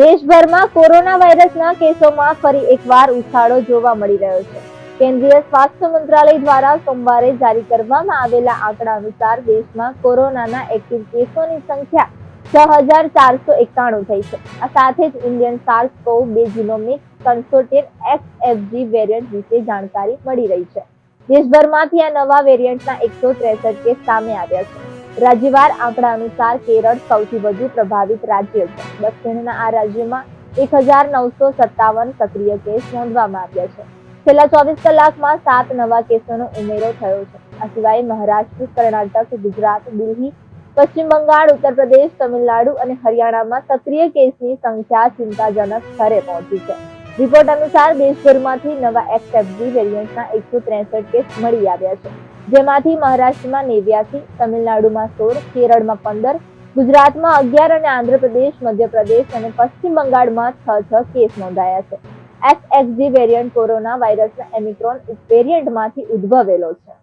દેશભરમાં કોરોના વાયરસના કેસોમાં ફરી એકવાર ઉછાળો જોવા મળી રહ્યો છે. કેન્દ્રીય સ્વાસ્થ્ય મંત્રાલય દ્વારા સોમવારે જારી કરવામાં આવેલા આંકડા અનુસાર દેશમાં કોરોનાના એક્ટિવ કેસોની સંખ્યા છ હજાર ચારસો એકાણું થઈ છે. આ સાથે જ ઇન્ડિયન સાર્સ કોવ બે જીનોમિક કન્સોર્ટિયમ એક્સએફજી વેરિયન્ટ વિશે જાણકારી મળી રહી છે. દેશભરમાંથી આ નવા વેરિયન્ટના એકસો ત્રેસઠ કેસ સામે આવ્યા છે. રાજ્યવાર આંકડા અનુસાર કેરળ સૌથી વધુ પ્રભાવિત રાજ્ય છે. દક્ષિણના આ રાજ્યમાં એક હજાર નવસો સત્તાવન સક્રિય કેસ નોંધવામાં આવ્યા છે. છેલ્લા ચોવીસ કલાકમાં સાત નવા કેસોનો ઉમેરો થયો છે. આ સિવાય મહારાષ્ટ્ર, કર્ણાટક, ગુજરાત, દિલ્હી, પશ્ચિમ બંગાળ ઉત્તર પ્રદેશ તમિલનાડુ અને હરિયાણામાં સક્રિય કેસની સંખ્યા ચિંતાજનક સ્તરે પહોંચી છે. રિપોર્ટ અનુસાર દેશભરમાંથી નવા એક્સએફજી વેરિયન્ટના એકસો ત્રેસઠ કેસ મળી આવ્યા છે. જેમાંથી મહારાષ્ટ્રમાં નેવ્યાસી, તમિલનાડુમાં સોળ, કેરળમાં પંદર, ગુજરાતમાં અગિયાર અને આંધ્રપ્રદેશ, મધ્યપ્રદેશ અને પશ્ચિમ બંગાળમાં છ છ કેસ નોંધાયા છે. એસએક્સજી વેરિયન્ટ કોરોના વાયરસના એમિક્રોન વેરિયન્ટમાંથી ઉદ્ભવેલો છે.